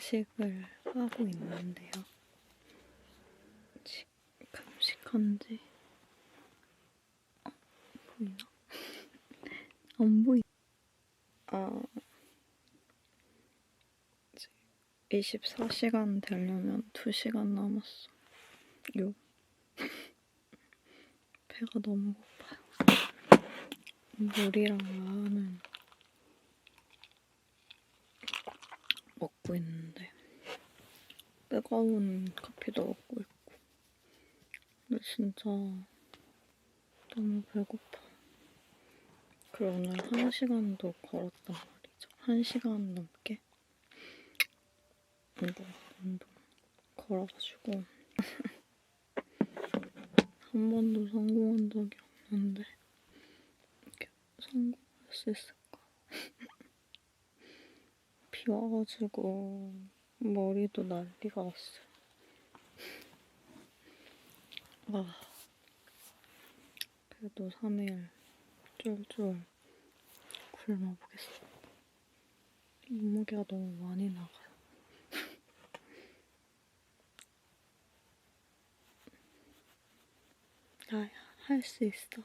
금식을 하고 있는데요. 지- 금식한 지 어, 보이나? 안 보이. 아, 24시간 되려면 2시간 남았어. 요. 배가 너무 고파요. 물이랑 라면 먹고 있는데 뜨거운 커피도 먹고 있고 근데 진짜 너무 배고파. 그리고 오늘 한 시간도 걸었단 말이죠. 한 시간 넘게 운동, 운동 걸어가지고 한 번도 성공한 적이 없는데 이렇게 성공할 수 있을까? 비 와가지고 머리도 난리가 났어요. 아, 그래도 3일 쫄쫄 굶어보겠습니다. 몸무게가 너무 많이 나가요. 나야, 할 수 있어.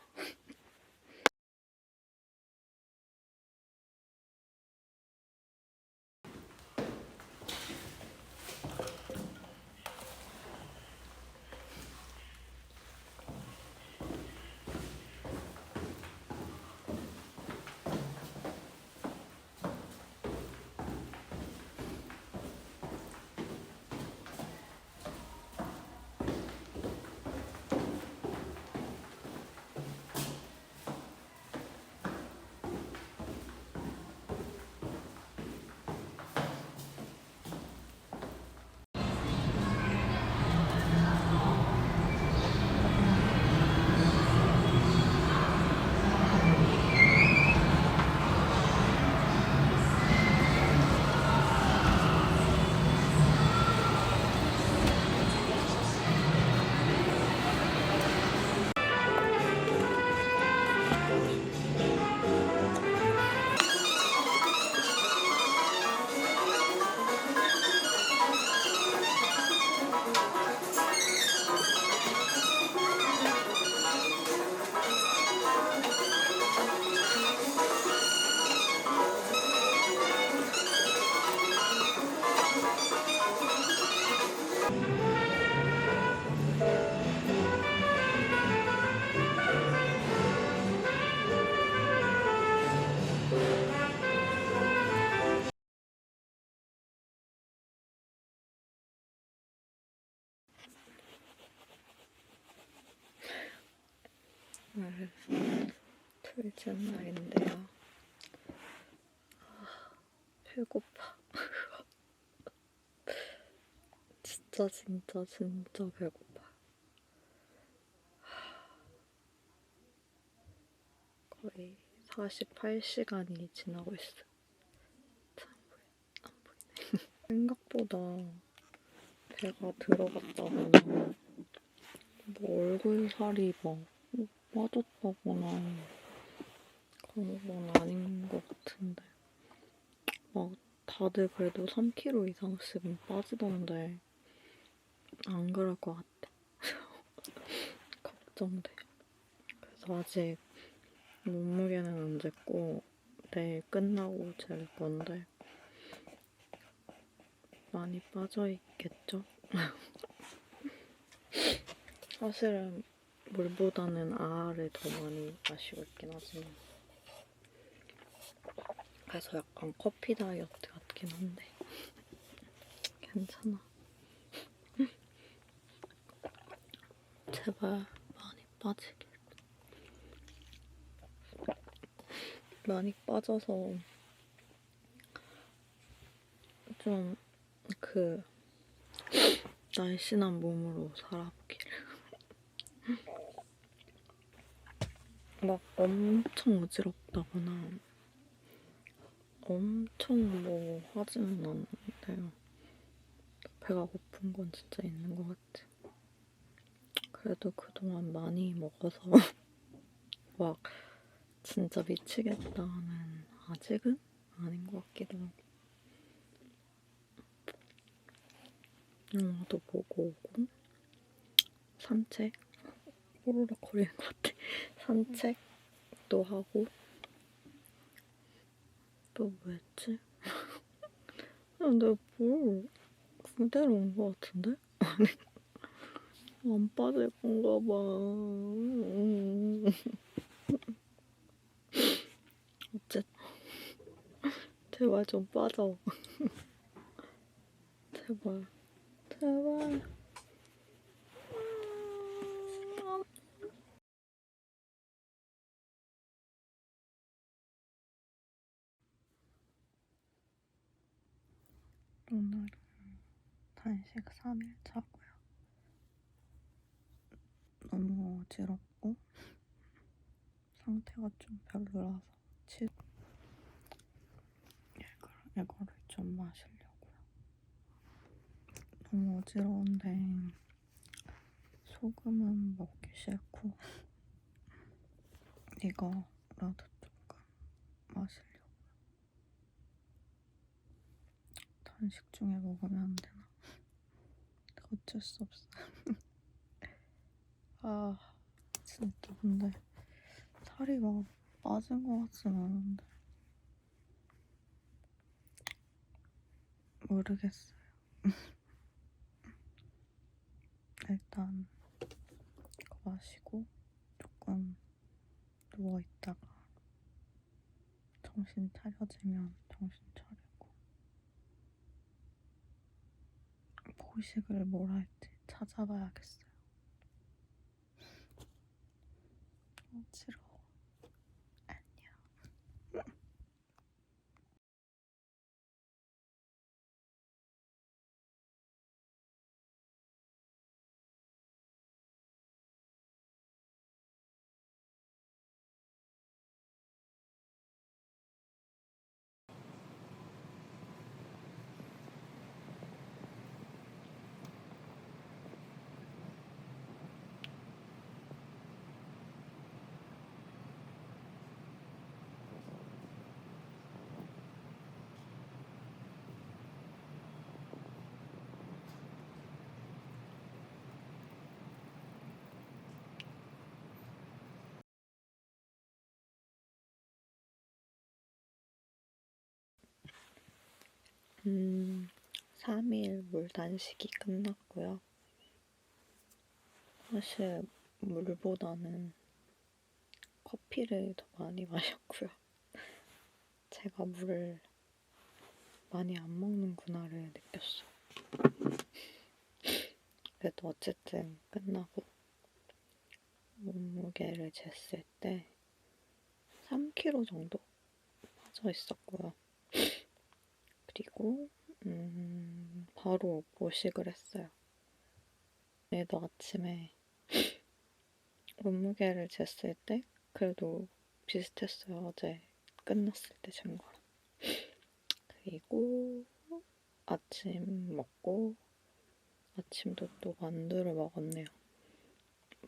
오늘 둘째 날인데요. 아, 배고파. 진짜 진짜 진짜 배고파. 거의 48시간이 지나고 있어. 참안 보이네. 생각보다 배가 들어갔다거나 뭐 얼굴 살이 막 빠졌다거나 그런 건 아닌 것 같은데. 막 다들 그래도 3kg 이상씩은 빠지던데 안 그럴 것 같아. 걱정돼. 그래서 아직 몸무게는 안 쟀고 내일 끝나고 잴 건데 많이 빠져 있겠죠? 사실은 물보다는 아아를 더 많이 마시고 있긴 하지만. 그래서 약간 커피 다이어트 같긴 한데. 괜찮아. 제발 많이 빠지길 많이 빠져서 좀 그 날씬한 몸으로 살아보기를 막 엄청 어지럽다거나 엄청 뭐 하지는 않는데요. 배가 고픈 건 진짜 있는 것 같아. 그래도 그동안 많이 먹어서 막 진짜 미치겠다는 아직은 아닌 것 같기도 하고. 영화도 보고 오고 산책 호로록 거리는 것 같아. 산책도 하고 또 뭐였지? 근데 뭘 그대로 온 것 같은데? 안 빠질 건가 봐. 음. 어쨌든 제발 좀 빠져. 제발. 제발. 오늘은 단식 3일 차고요. 너무 어지럽고 상태가 좀 별로라서 치... 이걸, 이거를 좀 마시려고요. 너무 어지러운데 소금은 먹기 싫고 이거라도 조금 마시 단식 중에 먹으면 안 되나? 어쩔 수 없어요. 아, 진짜 근데 살이 막 빠진 것 같진 않은데 모르겠어요. 일단 이거 마시고 조금 누워 있다가 정신 차려지면 정신 차리 고 보식을 뭘 할지 찾아봐야겠어요. 어지러 음, 3일 물 단식이 끝났고요. 사실 물보다는 커피를 더 많이 마셨고요. 제가 물을 많이 안 먹는구나를 느꼈어요. 그래도 어쨌든 끝나고 몸무게를 쟀을 때 3kg 정도 빠져 있었고요. 그리고 음, 바로 모식을 했어요. 얘도 아침에 몸무게를 쟀을 때 그래도 비슷했어요. 어제 끝났을 때 잰 거랑. 그리고 아침 먹고 아침도 또 만두를 먹었네요.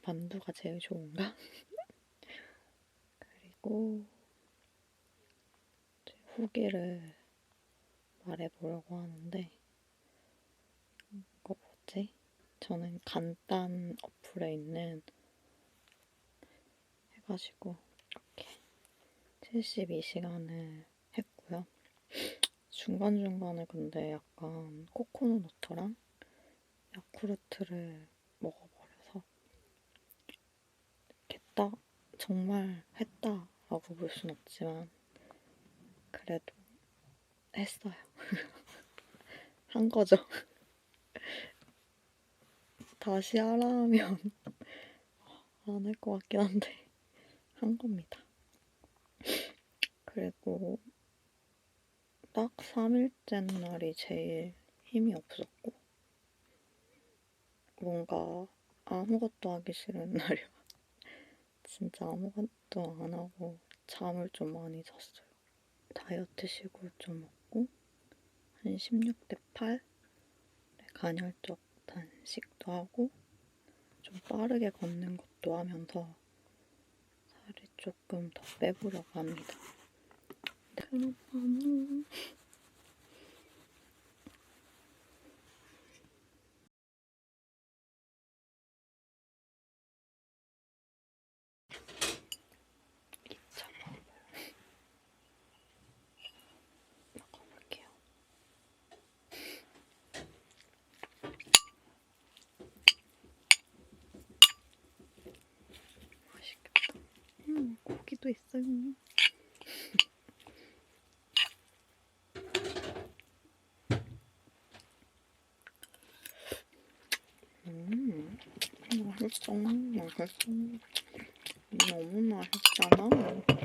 만두가 제일 좋은가? 그리고 후기를 말해보려고 하는데 이거 뭐지? 저는 간단 어플에 있는 해가지고 이렇게 72시간을 했고요. 중간중간에 근데 약간 코코넛 워터랑 야쿠르트를 먹어버려서 했다 정말 했다라고 볼 순 없지만 그래도 했어요. 한 거죠. 다시 하라 하면 안 할 것 같긴 한데 한 겁니다. 그리고 딱 3일째 날이 제일 힘이 없었고 뭔가 아무것도 하기 싫은 날이야. 진짜 아무것도 안 하고 잠을 좀 많이 잤어요. 다이어트 식으로 좀 먹고 한 16대 8 간헐적 단식도 하고 좀 빠르게 걷는 것도 하면서 살을 조금 더 빼보려고 합니다. 밤은 맛있어, 맛있어. 너무 맛있잖아.